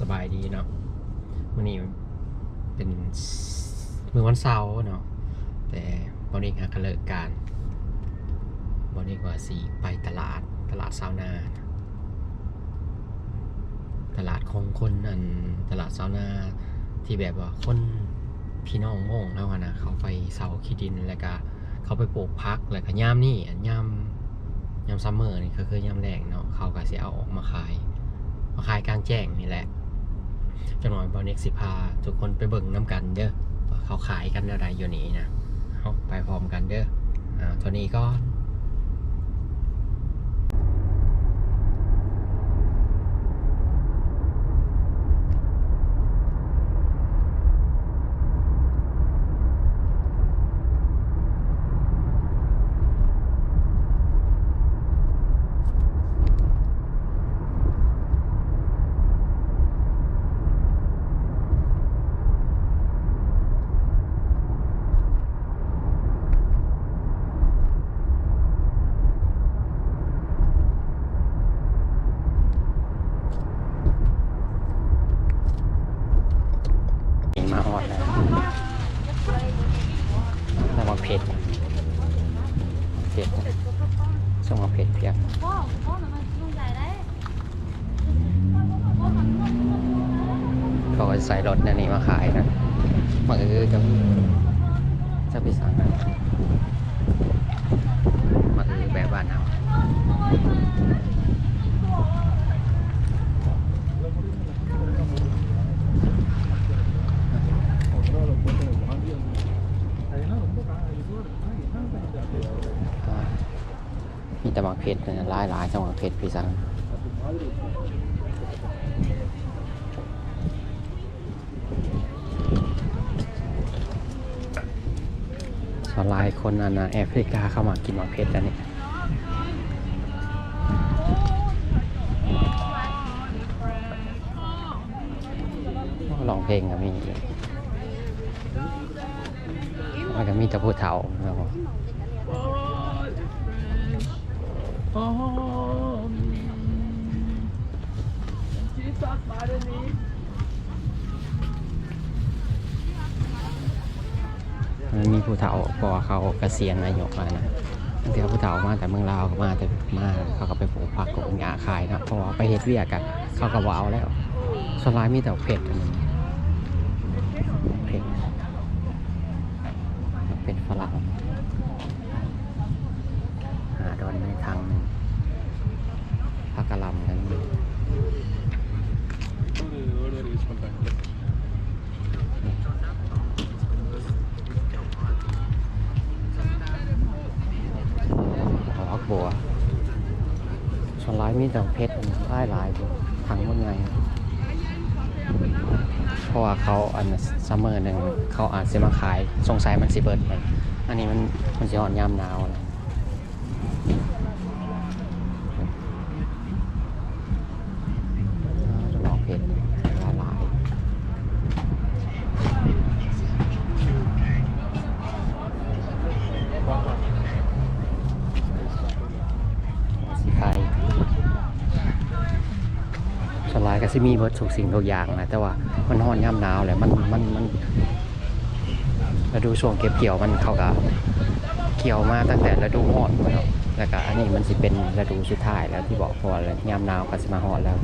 สบายดีเนาะวันนี้เป็นมือวันเสาร์เนาะแต่วันนี้งานก็เลิกการวันนี้ว่าสีไปตลาดตลาดซาวนา ตลาดของคนอันตลาดซาวนาที่แบบว่าคนพี่น้องโม่งแล้วอะนะเขาไปเสาขี้ดินแล้วก็เขาไปปลูกพักแล้วก็ย่ามนี่ย่ามย่ามซัมเมอร์นี่ก็คือย่ามแรงเนาะเขาก็เสิเอาออกมาขาย มาขายกลางแจ้งนี่แหละ จังหน่อยบอลเน็กสิพาทุกคนไปเบิ่งน้ำกันเด้อเขาขายกันอะไรอยู่นี่นะเขาไปพร้อมกันเด้ออ่าตัวนี้ก็ กินมา ฮอดแล้วแล้วมาเผ็ดเผ็ดส่งมาเผ็ดเพียงพ่อพ่อมันมันลุงใหญ่ได้เขาก็ใส่รถนั่นนี่มาขายนะมาเออจะจะไปสั่งนะมาเออแบบบ้านเอาอ่ามีแต่หมักเผ็ดเนี่ยห ลายหลายจังหวัดเผ็ดพี่สังสลายคนอันนะแอฟริกาเข้ามากินหมากเพชรอันนี้ร้องเพลงก็มีแล้วก็มีแตะพูดเถาครับผม มันมีผู้เฒ่าเพอเขาเกษียณอายุมานะบางทีเขาผู้เฒ่ามาแต่เมืองลาวมาแต่มาเขาก็ไปปลูกผักปลูกหญ้าขายนะเพราะว่าไปเฮ็ดเวียกกันเขาก็บ่เอาแล้วส่วนหลายมีแต่เผ็ดอันนี้เผ็ดเป็นฝรั่งหาโดนในทางหนึ่งผั กะลำกันเอาพักบัวส่วนร้ายมีแต่เพชรหลายหลายบัวทางว่าไงเพราะว่าเขาอันซัมเมอร์หนึ่งเขาอาจจะมาขายสงสัยมันสิเบิดมันอันนี้มันมันจะอ่อนยามหนาวนะจะ วนหลายก็สิมีเบิดสุกสิ่งทุกอย่างนะแต่ว่ามันร้อนย่ำหนาวแหละมันมันมันฤดูช่วงเก็บเกี่ยวมันเขาก็เกี่ยวมาตั้งแต่ฤดูร้อนมาเนาะแล้วก็อันนี้มันสิเป็นฤดูสุดท้ายแล้วที่บอกพอแล้วย่ำหนาวก็สิมาร้อนแล้ว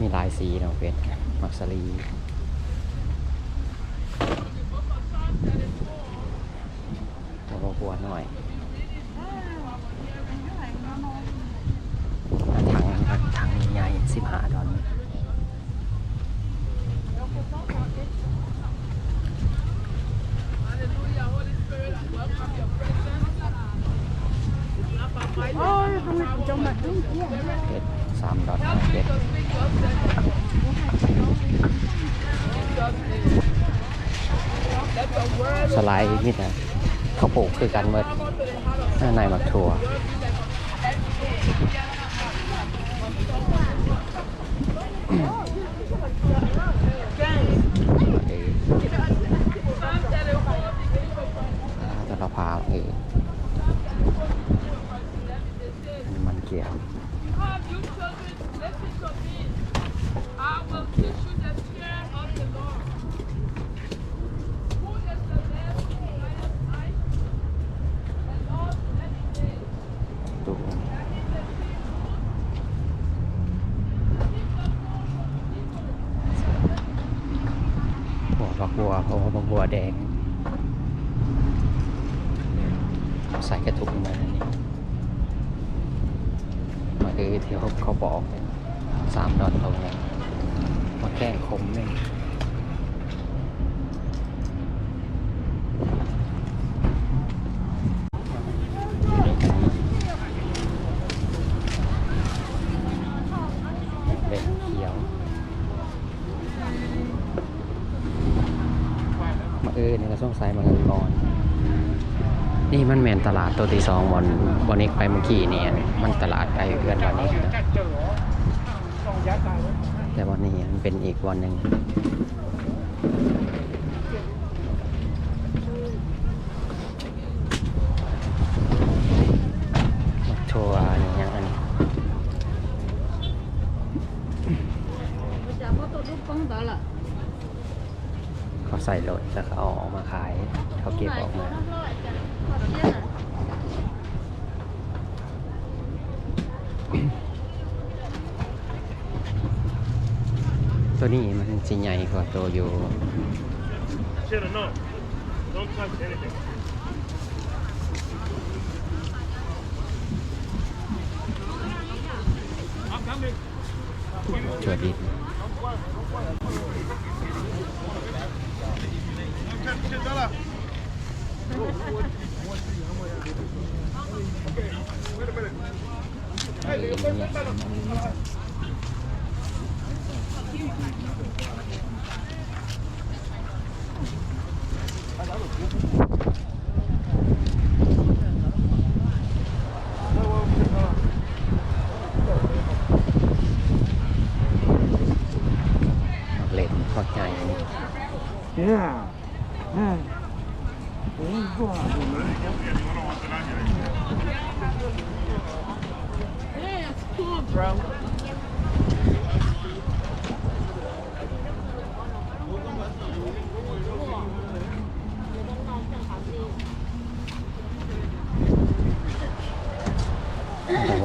มีหลายสีเนาะเป็นมักสลีแล้วก็บัวหน่อยถังถังใหญ่สิบห้าดอล เด็ดสามดอลเด็ดสไลด์นี่นะเขาปลูกคือกันเมื่อหน้าในมักถั่วตะละพาเอออันนี้มันเกี่ยว เพราะว่าบักบัวแดง ใส่กระถุงมาอันนี้มาคือที่เขาเขาบอกสามดอนตรงนี้มาแกล้งคมเนี่ยเด็กเขียว มาเออนี่ยก็ส่งสายมาเออก่อน นี่มันแมนตลาดตัวที่สองบอลวันนี้ไปเมื่อกี้นี่มันตลาดไปเพื่อนวันนี้ แต่วันนี้มันเป็นอีกวันหนึ่งโชว์อย่างเงี้ยอันนี้ จะมาตัวลูกป้องตลอด เขา ใส่รถแล้วเขาเอาออกมาขายเขาเก็บออกมา ตัวนี้มันสิใหญ่กว่าตัวอยู่ Shoulda known. Don't touch anything. ชัวดิ นเล่นพอใจ ห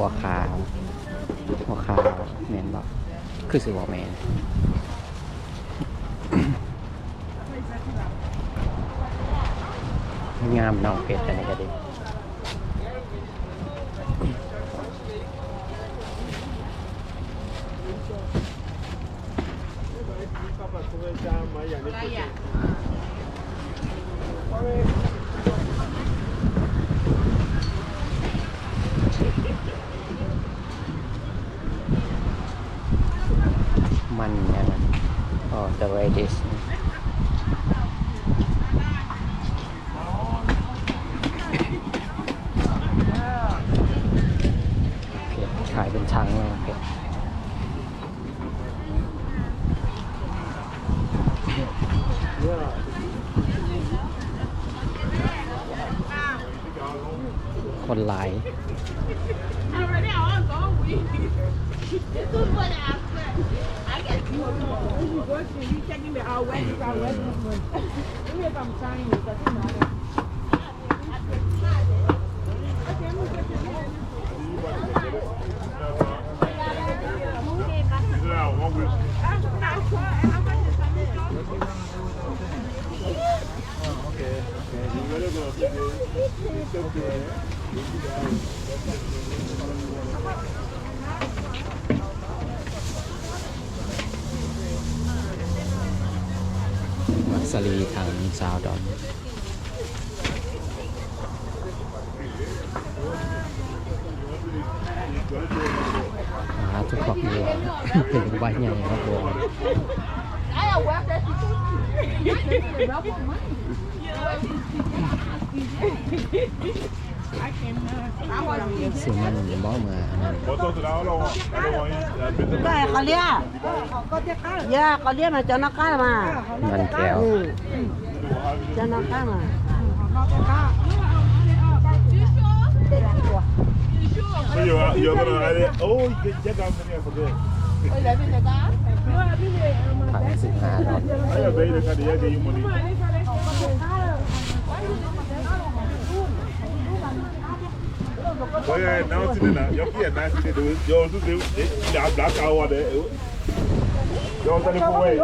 ัวขาวหัวขาวแมนบอก คือสิบอกแมนงามน้องเพชรอันนี้ก็ดีมันอย่างนั้น the radius ขายเป็นชังเลยเพชรคนหลาย I get you. If you go to, you taking me? Out west, our west. Even if I'm Chinese, I think สลีทางซาวดอนหาทุกขอบบัวเป็นใบใหญ่ครับบัว ซึ่งมันบ่มาอันนั้น What's up to the other one? Other one is uh, bit of- ได้เขาเรียกย่าเขาเรียกมาเจ้านักข้ามามันแก้วอืมเจ้านักข้ามา So you're, you're gonna add it. Oh, you can check out from here for good. ถังสิบห้าดอน I have made it kind of give you money. Oh yeah, now it's in there. You're here, now it's in there. You're also there. They are black hour there. You're also there for way.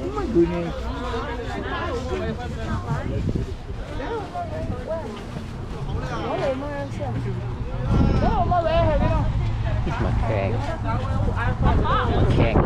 Oh my goodness. มาแข่งแข่ง